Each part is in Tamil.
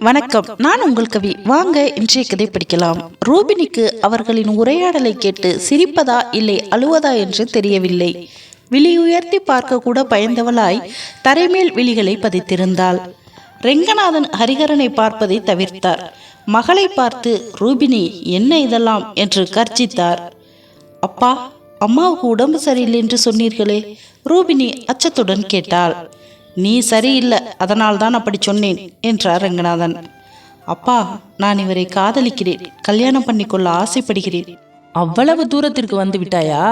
வணக்கம். நான் உங்கள் கவி. வாங்க இன்றைய கதை படிக்கலாம். ரூபினிக்கு அவர்களின் உரையாடலை கேட்டு சிரிப்பதா இல்லை அழுவதா என்று தெரியவில்லை. விழி உயர்த்தி பார்க்க கூட பயந்தவளாய் தரைமேல் விழிகளை பதித்திருந்தாள். ரெங்கநாதன் ஹரிகரனை பார்ப்பதை தவிர்த்தார். மகளை பார்த்து ரூபினி என்ன இதெல்லாம்? என்று கர்ஜித்தார். அப்பா அம்மாவுக்கு உடம்பு சரியில்லை என்று சொன்னீர்களே ரூபினி அச்சத்துடன் கேட்டாள். நீ சரியில்லை அதனால் தான் அப்படி சொன்னேன் என்றார் ரங்கநாதன். அப்பா நான் இவரை காதலிக்கிறேன் கல்யாணம் பண்ணிக்கொள்ள ஆசைப்படுகிறேன். அவ்வளவு தூரத்திற்கு வந்து விட்டாயா?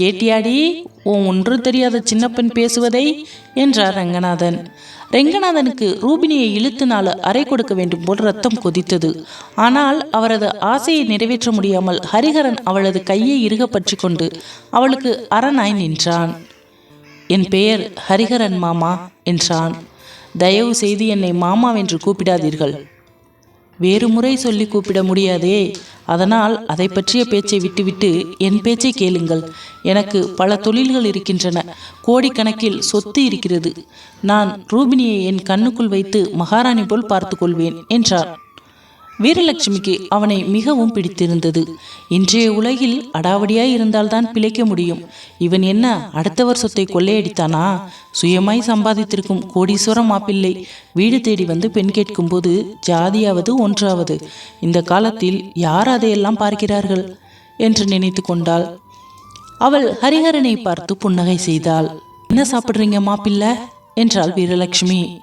கேட்டியாடி உன் ஒன்று தெரியாத சின்ன பெண் பேசுவதை என்றார் ரங்கநாதன். ரெங்கநாதனுக்கு ரூபினியை இழுத்து அறை கொடுக்க வேண்டும் போல் ரத்தம் கொதித்தது. ஆனால் அவரது ஆசையை நிறைவேற்ற முடியாமல் ஹரிஹரன் அவளது கையை இறுக பற்றி கொண்டு அவளுக்கு அரணாய் நின்றான். என் பெயர் ஹரிஹரன் மாமா என்றான். தயவு செய்து என்னை மாமாவென்று கூப்பிடாதீர்கள். வேறு முறை சொல்லி கூப்பிட முடியாதே. அதனால் அதை பற்றிய பேச்சை விட்டுவிட்டு என் பேச்சை கேளுங்கள். எனக்கு பல தொழில்கள் இருக்கின்றன. கோடிக்கணக்கில் சொத்து இருக்கிறது. நான் ரூபினியை என் கண்ணுக்குள் வைத்து மகாராணி போல் பார்த்து கொள்வேன் என்றார். வீரலட்சுமிக்கு அவனை மிகவும் பிடித்திருந்தது. இன்றைய உலகில் அடாவடியாய் இருந்தால்தான் பிழைக்க முடியும். இவன் என்ன அடுத்தவர் சொத்தை கொள்ளையடித்தானா? சுயமாய் சம்பாதித்திருக்கும் கோடீஸ்வரம் மாப்பிள்ளை வீடு தேடி வந்து பெண் கேட்கும்போது ஜாதியாவது ஒன்றாவது. இந்த காலத்தில் யார் அதையெல்லாம் பார்க்கிறார்கள்? என்று நினைத்து கொண்டாள். அவள் ஹரிஹரனை பார்த்து புன்னகை செய்தாள். என்ன சாப்பிட்றீங்க மாப்பிள்ளை? என்றாள் வீரலட்சுமி.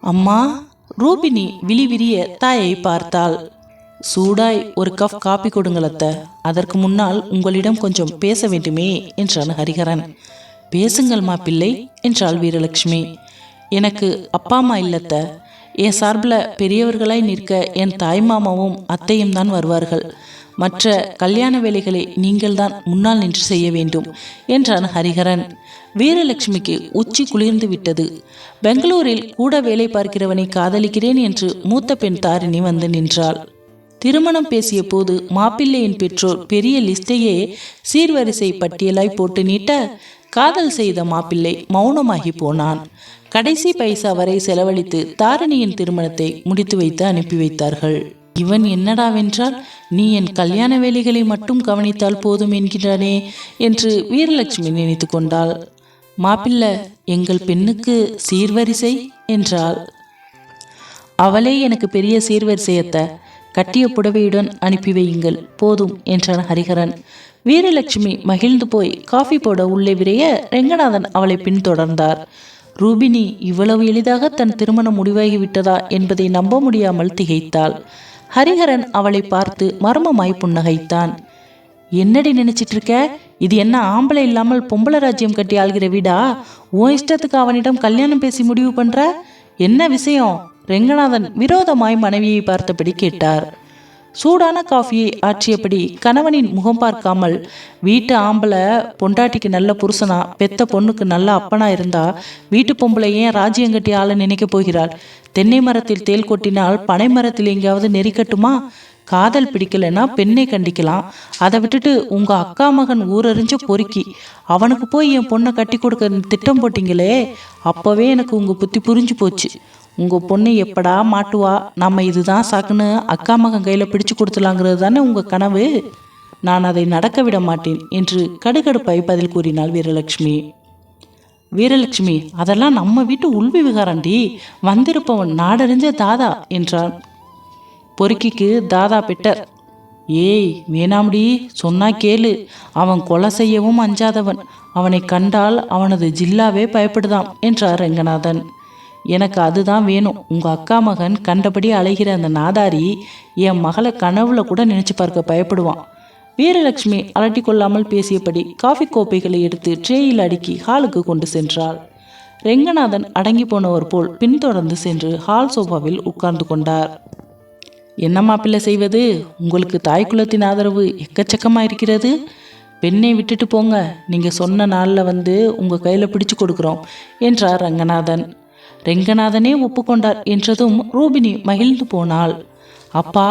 அம்மா ரூபினி விழி விரிய தாயை பார்த்தாள். சூடாய் ஒரு கப் காப்பி கொடுங்களத்த அதற்கு முன்னால் உங்களிடம் கொஞ்சம் பேச வேண்டுமே என்றான் ஹரிஹரன். பேசுங்கள் மாப்பிள்ளை என்றாள் வீரலட்சுமி. எனக்கு அப்பா அம்மா இல்லத்த என் சார்பில் பெரியவர்களாய் நிற்க என் தாய் மாமாவும் அத்தையும் தான் வருவார்கள். மற்ற கல்யாண வேலைகளை நீங்கள்தான் முன்னால் நின்று செய்ய வேண்டும் என்றான் ஹரிஹரன். வீரலட்சுமிக்கு உச்சி குளிர்ந்து விட்டது. பெங்களூரில் கூட வேலை பார்க்கிறவனை காதலிக்கிறேன் என்று மூத்த பெண் தாரிணி வந்து நின்றாள். திருமணம் பேசிய போது மாப்பிள்ளையின் பெற்றோர் பெரிய லிஸ்டையே சீர்வரிசை பட்டியலாய் போட்டு நீட்ட காதல் செய்த மாப்பிள்ளை மௌனமாகி போனான். கடைசி பைசா வரை செலவழித்து தாரிணியின் திருமணத்தை முடித்து வைத்து அனுப்பி வைத்தார்கள். இவன் என்னடாவென்றால் நீ என் கல்யாண வேலைகளை மட்டும் கவனித்தால் போதும் என்கிறானே என்று வீரலட்சுமி நினைத்து கொண்டாள். மாப்பிள்ள எங்கள் பெண்ணுக்கு சீர்வரிசை என்றாள். அவளே எனக்கு பெரிய சீர்வரிசையத்தை கட்டிய புடவையுடன் அனுப்பி வையுங்கள் போதும் என்றான் ஹரிஹரன். வீரலட்சுமி மகிழ்ந்து போய் காஃபி போட உள்ளே விரைய ரெங்கநாதன் அவளை பின்தொடர்ந்தார். ரூபினி இவ்வளவு எளிதாக தன் திருமணம் முடிவாகிவிட்டதா என்பதை நம்ப முடியாமல் திகைத்தாள். ஹரிஹரன் அவளை பார்த்து மர்மமாய் புன்னகைத்தான். என்னடி நினைச்சிட்டு இருக்க இது என்ன ஆம்பளை இல்லாமல் பொம்பளை ராஜ்யம் கட்டி ஆள்கிற வீடா? உன் இஷ்டத்துக்கு அவனிடம் கல்யாணம் பேசி முடிவு பண்ற? என்ன விஷயம்? ரெங்கநாதன் விரோதமாய் மனைவியை பார்த்தபடி கேட்டார். சூடான காஃபியை ஆற்றியபடி கணவனின் முகம் பார்க்காமல் வீட்டு ஆம்பளை பொண்டாட்டிக்கு நல்ல புருஷனா பெத்த பொண்ணுக்கு நல்ல அப்பனா இருந்தா வீட்டு பொம்பளை ஏன் ராஜ்யம் கட்டி ஆள நினைக்க போகிறாள்? தென்னை மரத்தில் தேல் கொட்டினால் பனை மரத்தில் எங்கேயாவது நெறிக்கட்டுமா காதல் பிடிக்கலைன்னா பெண்ணை கண்டிக்கலாம். அதை விட்டுட்டு உங்க அக்கா மகன் ஊரறிஞ்ச பொறுக்கி அவனுக்கு போய் என் பொண்ணை கட்டி கொடுக்க திட்டம் போட்டிங்களே அப்பவே எனக்கு உங்க புத்தி புரிஞ்சு போச்சு. உங்க பொண்ணு எப்படா மாட்டுவா? நம்ம இதுதான் சாக்குன்னு அக்கா மகன் கையில பிடிச்சு கொடுத்துலாங்கிறது தானே உங்க கனவு? நான் அதை நடக்க விட மாட்டேன் என்று கடுகடுப்பாய் பதில் கூறினாள் வீரலட்சுமி. வீரலட்சுமி அதெல்லாம் நம்ம வீட்டு உள்விவகாரண்டி வந்திருப்பவன் நாடறிஞ்ச தாதா என்றான். பொறுக்கிக்கு தாதா பிட்டர் ஏய் வேணாம்டி சொன்னா கேளு. அவன் கொலை செய்யவும் அஞ்சாதவன். அவனை கண்டால் அவனது ஜில்லாவே பயப்படுதாம் என்றார் ரெங்கநாதன். எனக்கு அதுதான் வேணும். உங்க அக்கா மகன் கண்டபடி அலைகிற அந்த நாதாரி என் மகளை கனவுல கூட நினைச்சு பார்க்க பயப்படுவான். வீரலட்சுமி அலட்டி கொள்ளாமல் பேசியபடி காஃபி கோப்பைகளை எடுத்து ட்ரேயில் அடுக்கி ஹாலுக்கு கொண்டு சென்றாள். ரெங்கநாதன் அடங்கி போனவர் போல் பின்தொடர்ந்து சென்று ஹால் சோஃபாவில் உட்கார்ந்து கொண்டார். என்ன மாப்பிள்ளை செய்வது? உங்களுக்கு தாய் குலத்தின் ஆதரவு எக்கச்சக்கமாக இருக்கிறது. பெண்ணை விட்டுட்டு போங்க. நீங்கள் சொன்ன நாளில் வந்து உங்கள் கையில் பிடிச்சு கொடுக்குறோம் என்றார் ரங்கநாதன். ரெங்கநாதனே ஒப்புக்கொண்டார் என்றதும் ரூபினி மகிழ்ந்து போனாள். அப்பா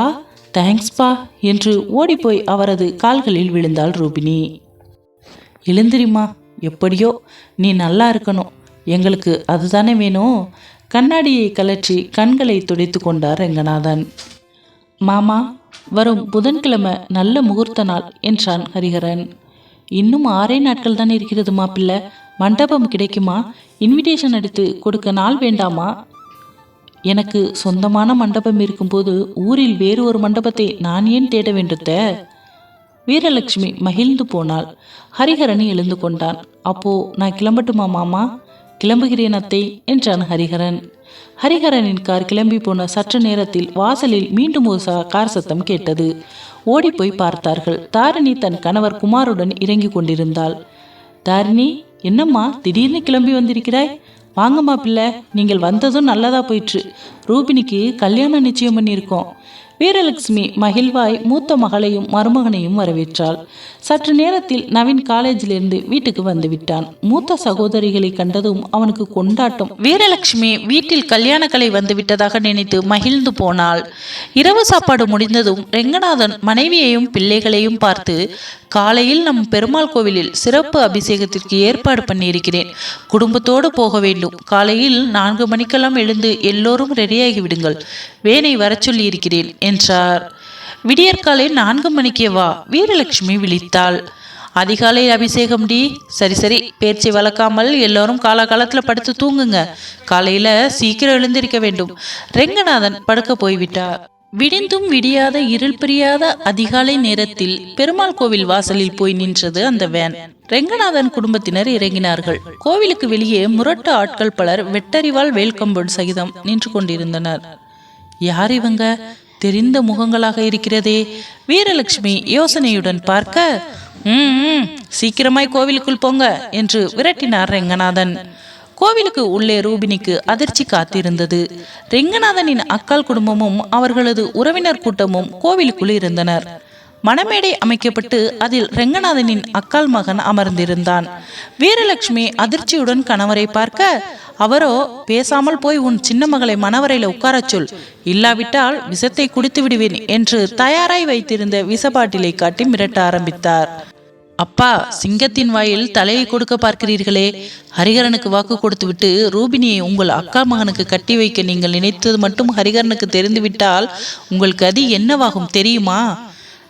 தேங்க்ஸ்பா என்று ஓடிப்போய் அவரது கால்களில் விழுந்தாள் ரூபினி. எழுந்திரிம்மா. எப்படியோ நீ நல்லா இருக்கணும். எங்களுக்கு அதுதானே வேணும். கண்ணாடியை கலற்றி கண்களை துடைத்து கொண்டார் ரங்கநாதன். மாமா வரும் புதன்கிழமை நல்ல முகூர்த்த நாள் என்றான் ஹரிஹரன். இன்னும் ஆறே நாட்கள் தான் இருக்கிறது மாப்பிள்ளை மண்டபம் கிடைக்குமா? இன்விடேஷன் எடுத்து கொடுக்க நாள் வேண்டாமா? எனக்கு சொந்தமான மண்டபம் இருக்கும்போது ஊரில் வேறு ஒரு மண்டபத்தை நான் ஏன் தேட வேண்டுத்த வீரலட்சுமி மகிழ்ந்து போனாள். ஹரிஹரன் எழுந்து கொண்டான். அப்போ நான் கிளம்பட்டுமா மாமா? கிளம்புகிறேன் அத்தை என்றான் ஹரிஹரன். ஹரிஹரனின் கார் கிளம்பி போன சற்று நேரத்தில் வாசலில் மீண்டும் ஒரு கார் சத்தம் கேட்டது. ஓடிப்போய் பார்த்தார்கள். தாரிணி தன் கணவர் குமாருடன் இறங்கி கொண்டிருந்தாள். தாரிணி என்னம்மா திடீர்னு கிளம்பி வந்திருக்கிறாய்? வாங்கம்மா பிள்ளை நீங்கள் வந்ததும் நல்லதா போயிற்று. ரூபினிக்கு கல்யாணம் நிச்சயம் பண்ணியிருக்கோம். வீரலட்சுமி மகிழ்வாய் மூத்த மகளையும் மருமகனையும் வரவேற்றாள். சற்று நேரத்தில் நவீன் காலேஜிலிருந்து வீட்டுக்கு வந்துவிட்டான். மூத்த சகோதரிகளை கண்டதும் அவனுக்கு கொண்டாட்டம். வீரலட்சுமி வீட்டில் கல்யாண கலை வந்து விட்டதாக நினைத்து மகிழ்ந்து போனாள். இரவு சாப்பாடு முடிந்ததும் ரெங்கநாதன் மனைவியையும் பிள்ளைகளையும் பார்த்து காலையில் நம் பெருமாள் கோவிலில் சிறப்பு அபிஷேகத்திற்கு ஏற்பாடு பண்ணியிருக்கிறேன். குடும்பத்தோடு போக வேண்டும். காலையில் நான்கு மணிக்கெல்லாம் எழுந்து எல்லோரும் ரெடியாகி விடுங்கள் வேனை வரச் சொல்லியிருக்கிறேன் என்றார். விடியற்காலை நான்கு மணிக்கே வா வீரலட்சுமி விழித்தாள். அதிகாலை அபிஷேகம் டி. சரி சரி பேச்சை வளர்க்காமல் எல்லோரும் காலாகாலத்தில் படுத்து தூங்குங்க. காலையில சீக்கிரம் எழுந்திருக்க வேண்டும். ரெங்கநாதன் படுக்க போய்விட்டார். விடிந்தும் விடியாத இருள் பிரியாத அதிகாலை நேரத்தில் பெருமாள் கோவில் வாசலில் போய் நின்றது அந்த வேன். ரெங்கநாதன் குடும்பத்தினர் இறங்கினார்கள். கோவிலுக்கு வெளியே முரட்டு ஆட்கள் பலர் வெட்டறிவால் வேல்கம்பன் சகிதம் நின்று கொண்டிருந்தனர். யார் இவங்க? தெரிந்த முகங்களாக இருக்கிறதே. வீரலட்சுமி யோசனையுடன் பார்க்க "ம், ம் சீக்கிரமாய் கோவிலுக்குள் போங்க என்று விரட்டினார் ரெங்கநாதன். கோவிலுக்கு உள்ளே ரூபினிக்கு அதிர்ச்சி காத்திருந்தது. ரெங்கநாதனின் அக்கால் குடும்பமும் அவர்களது உறவினர் கூட்டமும் கோவிலுக்குள் இருந்தனர். மணமேடை அமைக்கப்பட்டு அதில் ரெங்கநாதனின் அக்கால் மகன் அமர்ந்திருந்தான். வீரலட்சுமி அதிர்ச்சியுடன் கணவரை பார்க்க அவரோ பேசாமல் போய் உன் சின்ன மகளை மணவரையில் உட்காரச் சொல். இல்லாவிட்டால் விஷத்தை குடித்து விடுவேன் என்று தயாராய் வைத்திருந்த விசபாட்டிலை காட்டி மிரட்ட ஆரம்பித்தார். அப்பா சிங்கத்தின் வாயில் தலையை கொடுக்க பார்க்கிறீர்களே. ஹரிகரனுக்கு வாக்கு கொடுத்துவிட்டு ரூபினியை உங்கள் அக்கா மகனுக்கு கட்டி வைக்க நீங்கள் நினைத்தது மட்டும் ஹரிகரனுக்கு தெரிந்துவிட்டால் உங்கள் கதி என்னவாகும் தெரியுமா?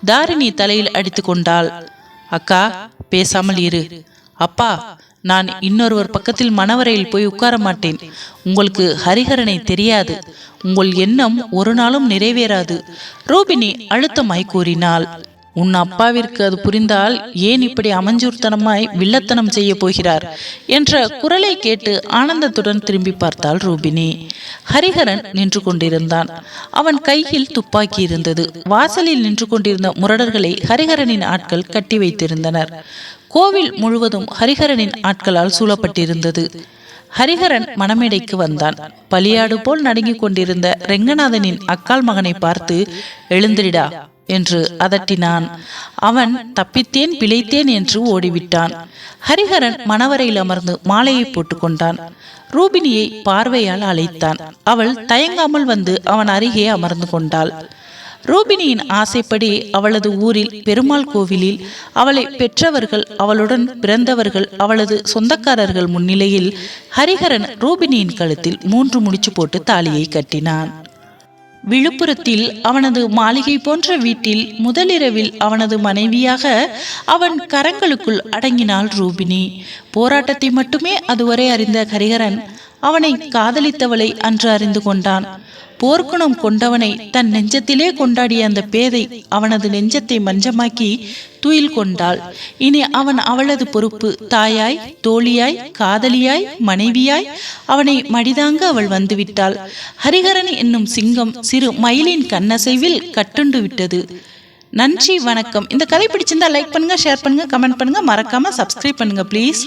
தாரிணி தலையில் அடித்து கொண்டாள். அக்கா பேசாமல் இரு. அப்பா நான் இன்னொருவர் பக்கத்தில் மணவரையில் போய் உட்கார மாட்டேன். உங்களுக்கு ஹரிஹரனை தெரியாது. உங்கள் எண்ணம் ஒரு நாளும் நிறைவேறாது. ரூபினி அழுத்தமாய் கூறினாள். உன் அப்பாவிற்கு அது புரிந்தால் ஏன் இப்படி அமஞ்சூர்த்தனமாய் வில்லத்தனம் செய்ய போகிறார்? என்ற குரலை கேட்டு ஆனந்தத்துடன் திரும்பி பார்த்தாள் ரூபினி ஹரிஹரன் நின்று கொண்டிருந்தான் அவன் கையில் துப்பாக்கி இருந்தது. வாசலில் நின்று கொண்டிருந்த முரடர்களை ஹரிஹரனின் ஆட்கள் கட்டி வைத்திருந்தனர். கோவில் முழுவதும் ஹரிஹரனின் ஆட்களால் சூழப்பட்டிருந்தது. ஹரிஹரன் மணமேடைக்கு வந்தான். பலியாடு போல் நடுங்கிக் கொண்டிருந்த ரெங்கநாதனின் அக்கால் மகனை பார்த்து எழுந்திரிடா என்று அதட்டினான். அவன் தப்பித்தேன் பிழைத்தேன் என்று ஓடிவிட்டான். ஹரிஹரன் மணவரையில் அமர்ந்து மாலையை போட்டுக்கொண்டான். ரூபினியை பார்வையால் அழைத்தான். அவள் தயங்காமல் வந்து அவன் அருகே அமர்ந்து கொண்டாள். ரூபினியின் ஆசைப்படி அவளது ஊரில் பெருமாள் கோவிலில் அவளை பெற்றவர்கள் அவளுடன் பிறந்தவர்கள் அவளது சொந்தக்காரர்கள் முன்னிலையில் ஹரிஹரன் ரூபினியின் கழுத்தில் மூன்று முடிச்சு போட்டு தாலியை கட்டினான். விழுப்புரத்தில் அவனது மாளிகை போன்ற வீட்டில் முதலிரவில் அவனது மனைவியாக அவன் கரங்களுக்குள் அடங்கினாள் ரூபினி. போராட்டத்தை மட்டுமே அதுவரை அறிந்த ஹரிஹரன் அவனை காதலித்தவளை அன்று அறிந்து கொண்டான். போர்க்குணம் கொண்டவனை தன் நெஞ்சத்திலே கொண்டாடிய அந்த பேதை அவனது நெஞ்சத்தை மஞ்சமாக்கி துயில் கொண்டாள். இனி அவன் அவளது பொறுப்பு தாயாய் தோழியாய் காதலியாய் மனைவியாய் அவனை மடிதாங்க அவள் வந்துவிட்டாள். ஹரிஹரன் என்னும் சிங்கம் சிறு மயிலின் கண்ணசைவில் கட்டுண்டு விட்டது. நன்றி வணக்கம். இந்த கதை பிடிச்சிருந்தா லைக் பண்ணுங்க ஷேர் பண்ணுங்க கமெண்ட் பண்ணுங்க. மறக்காம சப்ஸ்கிரைப் பண்ணுங்க ப்ளீஸ்